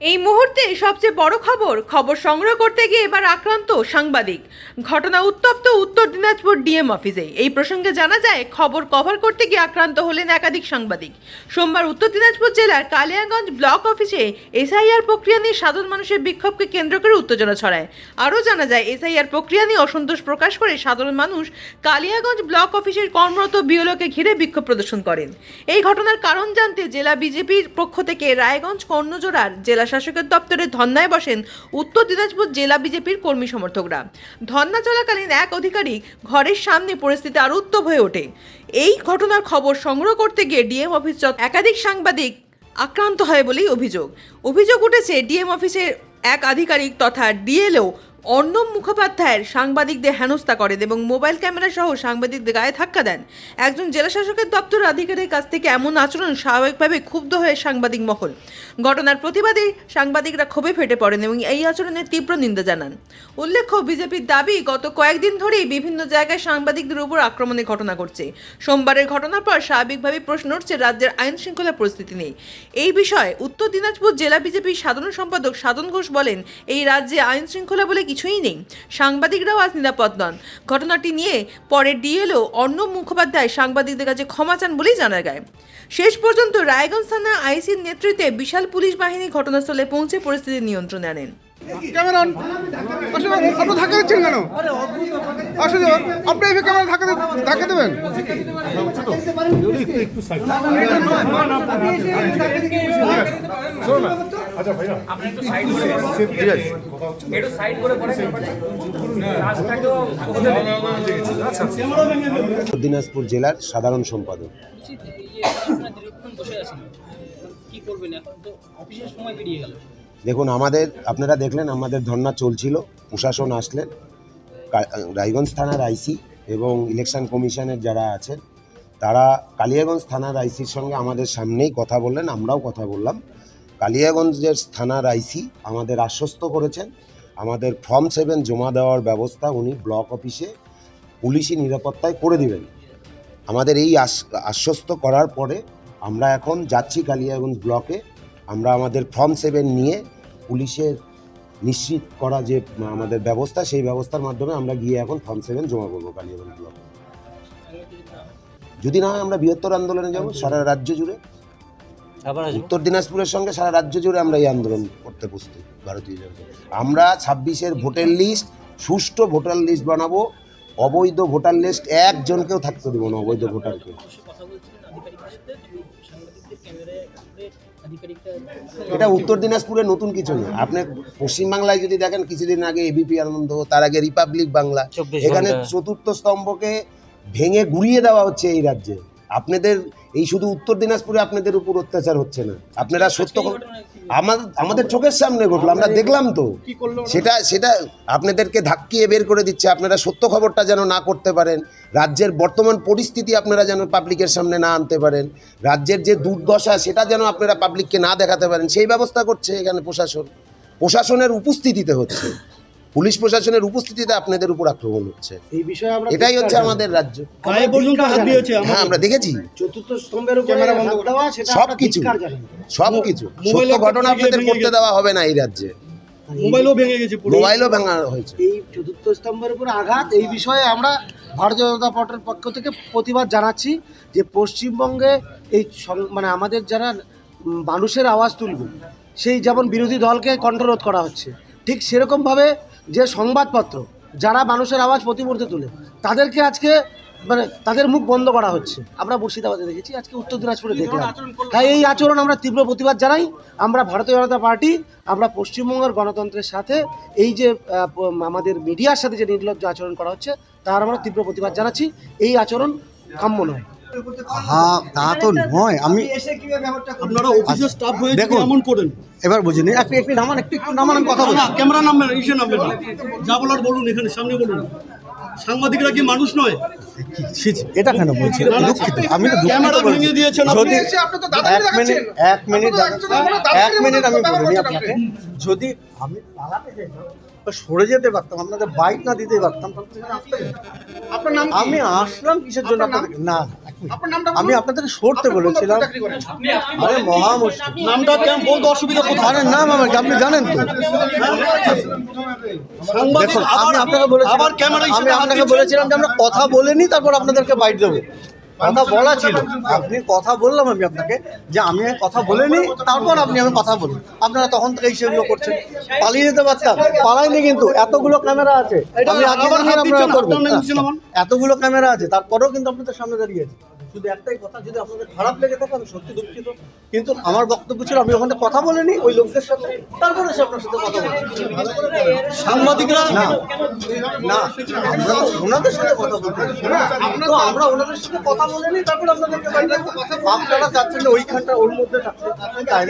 এই মুহূর্তে সবচেয়ে বড় খবর খবর সংগ্রহ করতে গিয়ে এবার আক্রান্ত সাংবাদিক। ঘটনা উত্তপ্ত উত্তর দিনাজপুর ডিএম অফিসে। এই প্রসঙ্গে জানা যায়, খবর কভার করতে গিয়ে আক্রান্ত হলেন একাধিক সাংবাদিক। সোমবার উত্তর দিনাজপুর জেলার কালিয়াগঞ্জ ব্লক অফিসে এসআইআর প্রক্রিয়া নিয়ে সাধারণ মানুষের বিক্ষোভকে কেন্দ্র করে উত্তেজনা ছড়ায়। আরও জানা যায়, এসআইআর প্রক্রিয়া নিয়ে অসন্তোষ প্রকাশ করে সাধারণ মানুষ কালিয়াগঞ্জ ব্লক অফিসের কর্মরত বিওলোকে ঘিরে বিক্ষোভ প্রদর্শন করেন। এই ঘটনার কারণ জানতে জেলা বিজেপির পক্ষ থেকে রায়গঞ্জ কর্ণজোড়ার জেলা শাসকের দপ্তরে ধর্নায় বসেন উত্তর দিনাজপুর জেলা বিজেপির কর্মী সমর্থকরা। ধর্না চলাকালীন এক আধিকারিক ঘরের সামনে পরিস্থিতি আরও উত্তপ হয়ে ওঠে। এই ঘটনার খবর সংগ্রহ করতে গিয়ে ডিএম অফিস একাধিক সাংবাদিক আক্রান্ত হয় বলেই অভিযোগ। অভিযোগ উঠেছে, ডিএম অফিসের এক আধিকারিক তথা ডিএলও অর্ণব মুখোপাধ্যায়ের সাংবাদিকদের হেনস্থা করেন এবং মোবাইল ক্যামেরা সহ সাংবাদিকদের গায়ে ধাক্কা দেন। একজন জেলা শাসকের দপ্তর আধিকারিকের কাছ থেকে এমন আচরণ স্বাভাবিকভাবে ক্ষুব্ধ হয়ে সাংবাদিক মহল। ঘটনার প্রতিবাদে সাংবাদিকরা ক্ষোভে ফেটে পড়েন এবং এই আচরণের তীব্র নিন্দা জানান। উল্লেখ্য, বিজেপির দাবি, গত কয়েকদিন ধরেই বিভিন্ন জায়গায় সাংবাদিকদের উপর আক্রমণের ঘটনা ঘটছে। সোমবারের ঘটনার পর স্বাভাবিকভাবে প্রশ্ন উঠছে, রাজ্যের আইন শৃঙ্খলা পরিস্থিতি নেই এই বিষয়ে উত্তর দিনাজপুর জেলা বিজেপির সাধারণ সম্পাদক সাধন ঘোষ বলেন, এই রাজ্যে আইন শৃঙ্খলা বলে কিছুই নেই। সাংবাদিকরাও আজ নিরাপদ নন। ঘটনাটি নিয়ে পরে ডিএলও অর্ণব মুখোপাধ্যায় সাংবাদিকদের কাছে ক্ষমা চান বলেই জানা যায়। শেষ পর্যন্ত রায়গঞ্জ থানা আইসির নেতৃত্বে বিশাল পুলিশ বাহিনী ঘটনাস্থলে পৌঁছে পরিস্থিতি নিয়ন্ত্রণে আনেন। ক্যামেরা আপনি ধাক্কা দিচ্ছেন কেন? আসলে আপনি এই ক্যামেরা ধাক্কা ধাক্কা দেবেন? দিনাজপুর জেলার সাধারণ সম্পাদক। কি করবেন এখন? তো অফিসের সময় পেরিয়ে গেল। দেখুন, আমাদের, আপনারা দেখলেন, আমাদের ধর্না চলছিল, প্রশাসন আসলেন রায়গঞ্জ থানার আইসি এবং ইলেকশন কমিশনের যারা আছেন, তারা কালিয়াগঞ্জ থানার আইসির সঙ্গে আমাদের সামনেই কথা বললেন, আমরাও কথা বললাম। কালিয়াগঞ্জের থানার আইসি আমাদের আশ্বস্ত করেছেন, আমাদের ফর্ম সেভেন জমা দেওয়ার ব্যবস্থা উনি ব্লক অফিসে পুলিশি নিরাপত্তায় করে দিবেন। আমাদের এই আশ্বস্ত করার পরে আমরা এখন যাচ্ছি কালিয়াগঞ্জ ব্লকে আমরা আমাদের ফর্ম সেভেন নিয়ে পুলিশের নিশ্চিত করা যে আমাদের ব্যবস্থা সেই ব্যবস্থার মাধ্যমে আমরা গিয়ে এখন ফর্ম সেভেন জমা করব কালিয়াগঞ্জ ব্লকে। যদি না হয় আমরা বৃহত্তর আন্দোলনে যাব সারা রাজ্য জুড়ে। উত্তর দিনাজপুরের সঙ্গে সারা রাজ্য জুড়ে আমরা এই আন্দোলন করতে প্রস্তুত ভারতীয় জনতা। আমরা ছাব্বিশের ভোটের লিস্ট সুষ্ঠু ভোটার লিস্ট বানাবো। অবৈধ ভোটার লিস্ট একজনকেও থাকতে দেবো না অবৈধ ভোটারকে। এটা উত্তর দিনাজপুরে নতুন কিছু নয় আপনি পশ্চিমবাংলায় যদি দেখেন কিছুদিন আগে এবিপি আনন্দ তার আগে রিপাবলিক বাংলা। এখানে চতুর্থ স্তম্ভকে ভেঙে গুড়িয়ে দেওয়া হচ্ছে এই রাজ্যে। আপনাদের এই শুধু উত্তর দিনাজপুরে আপনাদের উপর অত্যাচার হচ্ছে না। আপনারা সত্য আমাদের আমাদের চোখের সামনে ঘটলো আমরা দেখলাম তো। সেটা সেটা আপনাদেরকে ধাক্কিয়ে বের করে দিচ্ছে। আপনারা সত্য খবরটা যেন না করতে পারেন। রাজ্যের বর্তমান পরিস্থিতি আপনারা যেন পাবলিকের সামনে না আনতে পারেন। রাজ্যের যে দুর্দশা সেটা যেন আপনারা পাবলিককে না দেখাতে পারেন। সেই ব্যবস্থা করছে এখানে প্রশাসন। প্রশাসনের উপস্থিতিতে হচ্ছে। পুলিশ প্রশাসনের উপস্থিতিতে আপনাদের উপর আক্রমণ হচ্ছে। এই বিষয়ে আমরা এটাই হচ্ছে আমাদের রাজ্য। গায়ে পর্যন্ত হাত দিয়েছে হ্যাঁ আমরা দেখেছি। চতুর্থ স্তম্ভের উপরে হাত দেওয়া সেটা সব কিছু। সব কিছু। মোবাইলে সত্য ঘটনা আপনাদের করতে দেওয়া হবে না এই রাজ্যে। মোবাইলও ভেঙে গেছে মোবাইলও ভাঙা হয়েছে। এই চতুর্থ স্তম্ভের উপর আঘাত এই বিষয়ে আমরা ভারতীয় জনতা পার্টির পক্ষ থেকে প্রতিবাদ জানাচ্ছি যে পশ্চিমবঙ্গে এই মানে আমাদের যারা মানুষের আওয়াজ তুলবে সেই যেমন বিরোধী দলকে কণ্ঠরোধ করা হচ্ছে ঠিক সেরকমভাবে যে সংবাদপত্র যারা মানুষের আওয়াজ প্রতিমূর্তে তুলে তাদেরকে আজকে মানে তাদের মুখ বন্ধ করা হচ্ছে। আমরা মুর্শিদাবাদে দেখেছি আজকে উত্তর দিনাজপুরে দেখলাম। তাই এই আচরণ আমরা তীব্র প্রতিবাদ জানাই। আমরা ভারতীয় জনতা পার্টি আমরা পশ্চিমবঙ্গের গণতন্ত্রের সাথে এই যে আমাদের মিডিয়ার সাথে যে নির্লজ্জ আচরণ করা হচ্ছে তার আমরা তীব্র প্রতিবাদ জানাচ্ছি। এই আচরণ কাম্য নয়। হ্যাঁ তা তো নয়। আমি আপনারা স্টাফ হয়ে যদি দেখুন। এমন করেন। এবার বুঝিনি একটু একটু নামান একটু একটু নামান কথা ক্যামেরা নামবেন ইসে নামবেন না। যা বলার বলুন এখানে সামনে বলুন। সাংবাদিকরা কি মানুষ নয়? এটা কেন বলছি? দুঃখিত। আমি তো ক্যামেরা। ভেঙে দিয়েছেন যদি আপনি এক মিনিট এক মিনিট আপনি এক মিনিট আমি বলিনি আপনাকে। যদি আমি পালাতে চাইতাম সরে যেতে পারতাম আপনাদের বাইক না দিতে পারতাম। আপনার নাম আমি আসলাম কিসের জন্য না আমি। আপনাদেরকে সরতে বলেছিলাম? আরে মহা মুশকিল নামটা কেমন বলতে অসুবিধা কোথায়? আরে নাম আমার আপনি জানেন তো। সাংবাদিক দেখুন আমি আপনাকে বলেছিলাম আবার আমি আপনাকে বলেছিলাম যে আমরা কথা বলে নিই তারপর আপনাদেরকে বাইট দেবো। কথা বলা ছিল। আপনি কথা বললাম আমি আপনাকে যে আমি কথা বলে নিই তারপর আপনি আমি কথা বলুন। আপনারা তখন থেকে সেগুলো করছেন। পালিয়ে যেতে পারতাম। পালাইনি কিন্তু। এতগুলো ক্যামেরা আছে। আমি আপনারা করবেন। এতগুলো ক্যামেরা আছে। তারপরেও কিন্তু আপনাদের সামনে দাঁড়িয়ে আছি। শুধু একটাই কথা যদি আপনাদের খারাপ লেগে থাকে আমি সত্যি দুঃখিত। কিন্তু আমার বক্তব্য ছিল আমি ওখানে কথা বলিনি ওই লোকদের সাথে তারপরে সে আপনার সাথে কথা বলছি। সাংবাদিকরা না না আমরা ওনাদের সাথে কথা বলতে তো আমরা ওনাদের সাথে কথা বলে নিই তারপর আপনাদেরকে আপনারা চাচ্ছেন ওইখানটা ওর মধ্যে থাকতে। তাই?